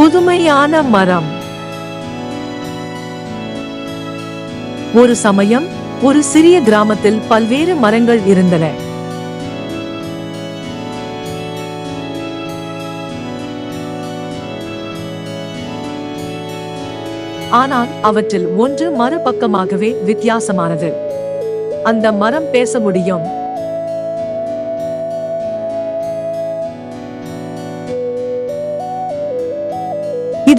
புதுமையான மரம். ஒரு சமயம் ஒரு சிறிய கிராமத்தில் பல்வேறு மரங்கள் இருந்தன. ஆனால் அவற்றில் ஒன்று மறுபக்கமாகவே வித்தியாசமானது. அந்த மரம் பேச முடியும்.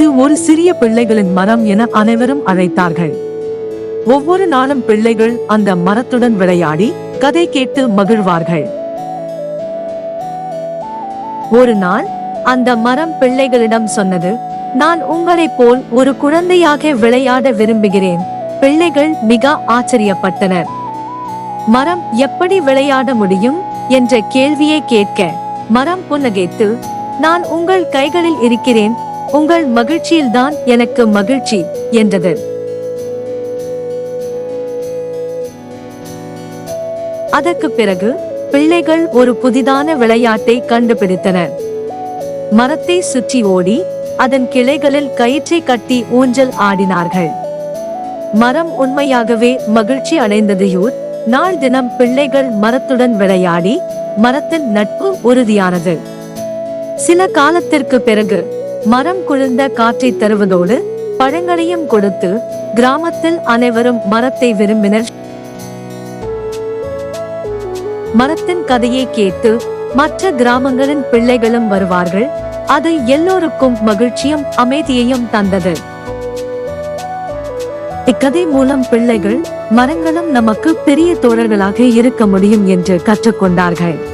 இது ஒரு சிறிய பிள்ளைகளின் மரம் என அனைவரும் அழைத்தார்கள். ஒவ்வொரு நாளும் பிள்ளைகள் அந்த மரத்துடன் விளையாடி கதை கேட்டு மகிழ்வார்கள். ஒரு நாள் அந்த மரம் பிள்ளைகளிடம் சொன்னது நான் உங்களைப் போல் ஒரு குழந்தையாக விளையாட விரும்புகிறேன். பிள்ளைகள் மிக ஆச்சரியப்பட்டனர். மரம் எப்படி விளையாட முடியும்? என்ற கேள்வியை கேட்க மரம் புன்னகைத்து நான் உங்கள் கைகளில் இருக்கிறேன். உங்கள் மகிழ்ச்சியில்தான் எனக்கு மகிழ்ச்சி என்றது. அதற்கு பிறகு பிள்ளைகள் ஒரு புதிதான விளையாட்டை கண்டுபிடித்தனர் மரத்தை சுற்றி ஓடி அதன் கிளைகளில் கயிற்றை கட்டி ஊஞ்சல் ஆடினார்கள். மரம் உண்மையாகவே மகிழ்ச்சி அடைந்ததையூர் நாள் தினம் பிள்ளைகள் மரத்துடன் விளையாடி மரத்தின் நட்பு உறுதியானது. சில காலத்திற்கு பிறகு மரம் குளிர்ந்த காற்றை தருவதோடு பழங்களையும் கொடுத்து கிராமத்தில் அனைவரும் மரத்தை விரும்பினர். மரத்தின் கதையை கேட்டு மற்ற கிராமங்களின் பிள்ளைகளும் வருவார்கள். அது எல்லோருக்கும் மகிழ்ச்சியும் அமைதியையும் தந்தது. இக்கதை மூலம் பிள்ளைகள் மரங்களும் நமக்கு பெரிய தோழர்களாக இருக்க முடியும் என்று கற்றுக்கொண்டார்கள்.